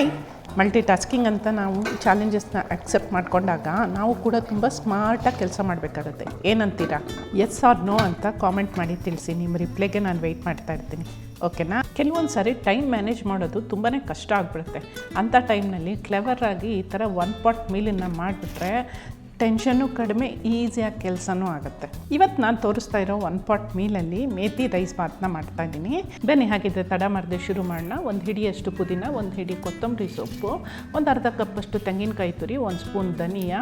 Hi multi tasking ಅಂತ ನಾವು ಚಾಲೆಂಜಸ್ನ accept ಮಾಡ್ಕೊಂಡಾಗ ನಾವು ಕೂಡ ತುಂಬ ಸ್ಮಾರ್ಟಾಗಿ ಕೆಲಸ ಮಾಡಬೇಕಾಗುತ್ತೆ. ಏನಂತೀರಾ? ಎಸ್ ಆರ್ ನೋ ಅಂತ ಕಾಮೆಂಟ್ ಮಾಡಿ ತಿಳಿಸಿ. ನಿಮ್ಮ ರಿಪ್ಲೈಗೆ ನಾನು ವೆಯ್ಟ್ ಮಾಡ್ತಾ ಇರ್ತೀನಿ. ಓಕೆನಾ ಕೆಲವೊಂದು ಸಾರಿ ಟೈಮ್ ಮ್ಯಾನೇಜ್ ಮಾಡೋದು ತುಂಬಾ ಕಷ್ಟ ಆಗಿಬಿಡುತ್ತೆ. ಅಂಥ ಟೈಮ್ನಲ್ಲಿ ಕ್ಲೆವರಾಗಿ ಈ ಥರ ಒನ್ ಪಾಟ್ ಮೀಲನ್ನು ಮಾಡಿಬಿಟ್ರೆ ಟೆನ್ಷನ್ನು ಕಡಿಮೆ, ಈಸಿಯಾಗಿ ಕೆಲಸನೂ ಆಗುತ್ತೆ. ಇವತ್ತು ನಾನು ತೋರಿಸ್ತಾ ಇರೋ ಒನ್ ಪಾಟ್ ಮೀಲಲ್ಲಿ ಮೇತಿ ರೈಸ್ ಬಾತ್ನ ಮಾಡ್ತಾ ಇದ್ದೀನಿ. ಬನ್ನಿ, ಹಾಗಿದ್ರೆ ತಡ ಮಾಡದೆ ಶುರು ಮಾಡೋಣ. ಒಂದು ಹಿಡಿಯಷ್ಟು ಪುದೀನ, ಒಂದು ಹಿಡಿ ಕೊತ್ತಂಬರಿ ಸೊಪ್ಪು, ಒಂದು ಅರ್ಧ ಕಪ್ಪಷ್ಟು ತೆಂಗಿನಕಾಯಿ ತುರಿ, ಒಂದು ಸ್ಪೂನ್ ಧನಿಯಾ,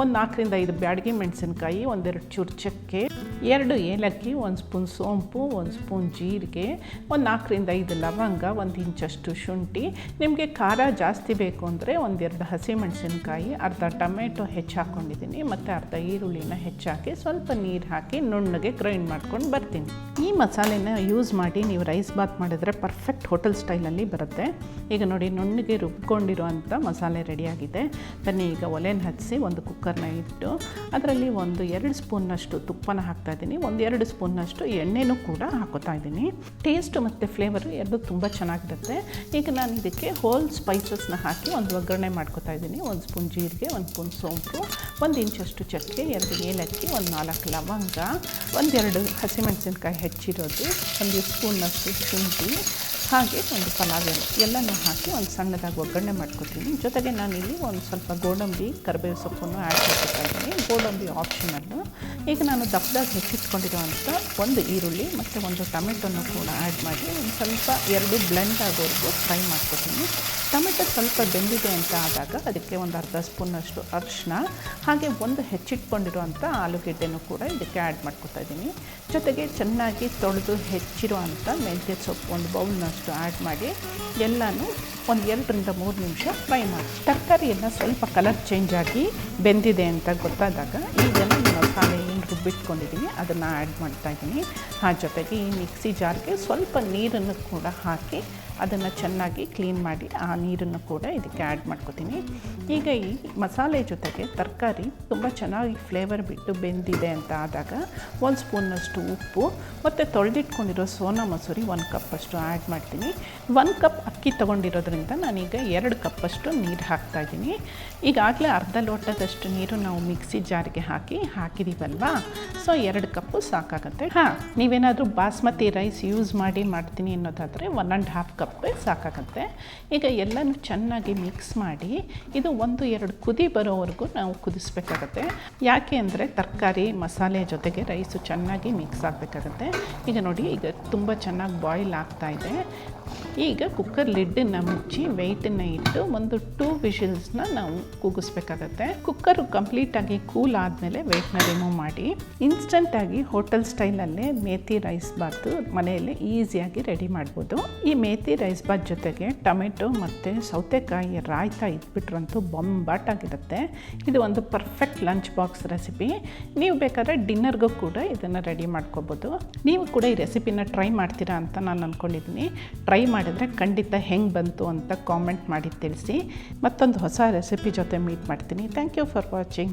ಒಂದು ನಾಲ್ಕರಿಂದ ಐದು ಬ್ಯಾಡಗಿ ಮೆಣಸಿನ್ಕಾಯಿ, ಒಂದೆರಡು ಚೂರು ಚಕ್ಕೆ ಎರಡು ಏಲಕ್ಕಿ, ಒಂದು ಸ್ಪೂನ್ ಸೋಂಪು, ಒಂದು ಸ್ಪೂನ್ ಜೀರಿಗೆ, ಒಂದು ನಾಲ್ಕರಿಂದ ಐದು ಲವಂಗ, ಒಂದು ಇಂಚಷ್ಟು ಶುಂಠಿ. ನಿಮಗೆ ಖಾರ ಜಾಸ್ತಿ ಬೇಕು ಅಂದರೆ ಒಂದೆರಡು ಹಸಿಮೆಣಸಿನ್ಕಾಯಿ ಅರ್ಧ ಟೊಮೆಟೊ ಹೆಚ್ಚು ಹಾಕ್ಕೊಂಡಿದ್ದೀನಿ ಮತ್ತು ಅರ್ಧ ಈರುಳ್ಳಿನ ಹೆಚ್ಚಾಕಿ, ಸ್ವಲ್ಪ ನೀರು ಹಾಕಿ ನುಣ್ಣಗೆ ಗ್ರೈಂಡ್ ಮಾಡ್ಕೊಂಡು ಬರ್ತೀನಿ. ಈ ಮಸಾಲೆನ ಯೂಸ್ ಮಾಡಿ ನೀವು ರೈಸ್ ಬಾತ್ ಮಾಡಿದ್ರೆ ಪರ್ಫೆಕ್ಟ್ ಹೋಟೆಲ್ ಸ್ಟೈಲಲ್ಲಿ ಬರುತ್ತೆ. ಈಗ ನೋಡಿ, ನುಣ್ಣಗೆ ರುಬ್ಕೊಂಡಿರುವಂಥ ಮಸಾಲೆ ರೆಡಿಯಾಗಿದೆ ಬನ್ನಿ ಈಗ ಒಲೆನ ಹಚ್ಚಿ ಒಂದು ಕುಕ್ಕರ್ನ ಇಟ್ಟು, ಅದರಲ್ಲಿ ಒಂದು ಎರಡು ಸ್ಪೂನ್ನಷ್ಟು ತುಪ್ಪನ ಹಾಕ್ತಾ ಇದ್ದೀನಿ. ಒಂದು ಎರಡು ಸ್ಪೂನ್ನಷ್ಟು ಎಣ್ಣೆನೂ ಕೂಡ ಹಾಕೋತಾ ಇದ್ದೀನಿ. ಟೇಸ್ಟ್ ಮತ್ತು ಫ್ಲೇವರು ಎರಡು ತುಂಬ ಚೆನ್ನಾಗಿರುತ್ತೆ. ಈಗ ನಾನು ಇದಕ್ಕೆ ಹೋಲ್ ಸ್ಪೈಸಸ್ನ ಹಾಕಿ ಒಂದು ಒಗ್ಗರಣೆ ಮಾಡ್ಕೊತಾ ಇದ್ದೀನಿ. ಒಂದು ಸ್ಪೂನ್ ಜೀರಿಗೆ, ಒಂದು ಸ್ಪೂನ್ ಸೋಂಪು ಒಂದು ಇಂಚಷ್ಟು ಚಕ್ಕೆ, ಎರಡು ಏಲಕ್ಕಿ, ಒಂದು ನಾಲ್ಕು ಲವಂಗ, ಒಂದೆರಡು ಹಸಿಮೆಣಸಿನ್ಕಾಯಿ ಹೆಚ್ಚಿರೋದು, ಒಂದು ಸ್ಪೂನ್ನಷ್ಟು ಶುಂಠಿ, ಹಾಗೆ ಒಂದು ಪಲಾವ್ ಎಲೆ ಎಲ್ಲನೂ ಹಾಕಿ ಒಂದು ಸಣ್ಣದಾಗಿ ಒಗ್ಗರಣೆ ಮಾಡ್ಕೊತೀನಿ. ಜೊತೆಗೆ ನಾನಿಲ್ಲಿ ಒಂದು ಸ್ವಲ್ಪ ಗೋಡಂಬಿ ಕರಿಬೇವು ಸೊಪ್ಪನ್ನು ಆ್ಯಡ್ ಇದ್ದೀನಿ. ಗೋಡಂಬಿ ಆಪ್ಷನಲ್ಲು ಈಗ ನಾನು ದಪ್ಪದಾಗಿ ಹೆಚ್ಚಿಟ್ಕೊಂಡಿರುವಂಥ ಒಂದು ಈರುಳ್ಳಿ ಮತ್ತು ಒಂದು ಟೊಮೆಟೊನ್ನು ಕೂಡ ಆ್ಯಡ್ ಮಾಡಿ ಒಂದು ಸ್ವಲ್ಪ ಎರಡು ಬ್ಲೆಂಡ್ ಆಗೋವರೆಗೂ ಫ್ರೈ ಮಾಡ್ಕೊತೀನಿ. ಟೊಮೆಟೊ ಸ್ವಲ್ಪ ಬೆಂದಿದೆ ಅಂತ ಆದಾಗ ಅದಕ್ಕೆ ಒಂದು ಅರ್ಧ ಸ್ಪೂನಷ್ಟು ಅರಿಶಿನ ಹಾಗೆ ಒಂದು ಹೆಚ್ಚಿಟ್ಕೊಂಡಿರುವಂಥ ಆಲೂಗೆಡ್ಡೆನೂ ಕೂಡ ಇದಕ್ಕೆ ಆ್ಯಡ್ ಮಾಡ್ಕೊತಾ ಇದ್ದೀನಿ. ಜೊತೆಗೆ ಚೆನ್ನಾಗಿ ತೊಳೆದು ಹೆಚ್ಚಿರುವಂಥ ಮೆಂತ್ಯ ಸೊಪ್ಪು ಒಂದು ಬೌಲ್ನಷ್ಟು ಆ್ಯಡ್ ಮಾಡಿ ಎಲ್ಲನೂ ಒಂದು ಎರಡರಿಂದ ಮೂರು ನಿಮಿಷ ಫ್ರೈ ಮಾಡಿ. ತರಕಾರಿಯೆಲ್ಲ ಸ್ವಲ್ಪ ಕಲರ್ ಚೇಂಜ್ ಆಗಿ ಬೆಂದಿದೆ ಅಂತ ಗೊತ್ತಾದಾಗ ಈಗ ನಾನು ಮಸಾಲೆ ಏನು ರುಬ್ಬಿಟ್ಕೊಂಡಿದ್ದೀನಿ ಅದನ್ನು ಆ್ಯಡ್ ಮಾಡ್ತಾ ಇದ್ದೀನಿ. ಆ ಜೊತೆಗೆ ಈ ಮಿಕ್ಸಿ ಜಾರ್ಗೆ ಸ್ವಲ್ಪ ನೀರನ್ನು ಕೂಡ ಹಾಕಿ ಅದನ್ನು ಚೆನ್ನಾಗಿ ಕ್ಲೀನ್ ಮಾಡಿ ಆ ನೀರನ್ನು ಕೂಡ ಇದಕ್ಕೆ ಆ್ಯಡ್ ಮಾಡ್ಕೊತೀನಿ. ಈಗ ಈ ಮಸಾಲೆ ಜೊತೆಗೆ ತರಕಾರಿ ತುಂಬ ಚೆನ್ನಾಗಿ ಫ್ಲೇವರ್ ಬಿಟ್ಟು ಬೆಂದಿದೆ ಅಂತ ಆದಾಗ ಒಂದು ಸ್ಪೂನಷ್ಟು ಉಪ್ಪು ಮತ್ತು ತೊಳೆದಿಟ್ಕೊಂಡಿರೋ ಸೋನಾ ಮಸೂರಿ ಒಂದು ಕಪ್ಪಷ್ಟು ಆ್ಯಡ್ ಮಾಡ್ತೀನಿ. ಒಂದು ಕಪ್ ಅಕ್ಕಿ ತೊಗೊಂಡಿರೋದ್ರಿಂದ ನಾನೀಗ ಎರಡು ಕಪ್ಪಷ್ಟು ನೀರು ಹಾಕ್ತಾಯಿದ್ದೀನಿ ಈಗಾಗಲೇ ಅರ್ಧ ಲೋಟದಷ್ಟು ನೀರು ನಾವು ಮಿಕ್ಸಿ ಜಾರಿಗೆ ಹಾಕಿ ಹಾಕಿದ್ದೀವಲ್ವಾ ಸೊ ಎರಡು ಕಪ್ಪು ಸಾಕಾಗುತ್ತೆ. ಹಾಂ, ನೀವೇನಾದರೂ ಬಾಸ್ಮತಿ ರೈಸ್ ಯೂಸ್ ಮಾಡಿ ಮಾಡ್ತೀನಿ ಅನ್ನೋದಾದರೆ ಒನ್ ಆ್ಯಂಡ್ ಹಾಫ್ ಕಪ್ಪೇ ಸಾಕಾಗತ್ತೆ. ಈಗ ಎಲ್ಲನೂ ಚೆನ್ನಾಗಿ ಮಿಕ್ಸ್ ಮಾಡಿ ಇದು ಒಂದು, ಎರಡು ಕುದಿ ಬರೋವರೆಗೂ ನಾವು ಕುದಿಸ್ಬೇಕಾಗತ್ತೆ. ಯಾಕೆ ಅಂದರೆ ತರಕಾರಿ, ಮಸಾಲೆ ಜೊತೆಗೆ ರೈಸು ಚೆನ್ನಾಗಿ ಮಿಕ್ಸ್ ಆಗಬೇಕಾಗತ್ತೆ. ಈಗ ನೋಡಿ, ಈಗ ತುಂಬ ಚೆನ್ನಾಗಿ ಬಾಯ್ಲ್ ಆಗ್ತಾ ಇದೆ. ಈಗ ಕುಕ್ಕರ್ ಲಿಡ್ಡನ್ನು ಮುಚ್ಚಿ ವೆಯ್ಟನ್ನು ಇಟ್ಟು ಒಂದು ಟೂ ವಿಷಲ್ಸ್ನ ನಾವು ಕೂಗಿಸ್ಬೇಕಾಗತ್ತೆ. ಕುಕ್ಕರು ಕಂಪ್ಲೀಟಾಗಿ ಕೂಲ್ ಆದಮೇಲೆ ವೆಯ್ಟ್ನ ರಿಮೂವ್ ಮಾಡಿ ಇನ್ಸ್ಟಂಟಾಗಿ ಹೋಟೆಲ್ ಸ್ಟೈಲಲ್ಲೇ ಮೇಥಿ ರೈಸ್ ಬಾತು ಮನೆಯಲ್ಲಿ ಈಸಿಯಾಗಿ ರೆಡಿ ಮಾಡ್ಬೋದು. ಈ ಮೇಥಿ ರೈಸ್ ಬಾತ್ ಜೊತೆಗೆ ಟೊಮೆಟೊ ಮತ್ತು ಸೌತೆಕಾಯಿ ರಾಯ್ತಾ ಇದ್ಬಿಟ್ರಂತೂ ಬೊಂಬಾಟಾಗಿರುತ್ತೆ ಇದು ಒಂದು ಪರ್ಫೆಕ್ಟ್ ಲಂಚ್ ಬಾಕ್ಸ್ ರೆಸಿಪಿ ನೀವು ಬೇಕಾದ್ರೆ ಡಿನ್ನರ್ಗೂ ಕೂಡ ಇದನ್ನು ರೆಡಿ ಮಾಡ್ಕೋಬೋದು. ನೀವು ಕೂಡ ಈ ರೆಸಿಪಿನ ಟ್ರೈ ಮಾಡ್ತೀರಾ ಅಂತ ನಾನು ಅಂದ್ಕೊಂಡಿದ್ದೀನಿ ಟ್ರೈ ಮಾಡಿದರೆ ಖಂಡಿತ ಹೆಂಗೆ ಬಂತು ಅಂತ ಕಾಮೆಂಟ್ ಮಾಡಿ ತಿಳಿಸಿ. ಮತ್ತೊಂದು ಹೊಸ ರೆಸಿಪಿ ಜೊತೆ ಮೀಟ್ ಮಾಡ್ತೀನಿ. Thank you for watching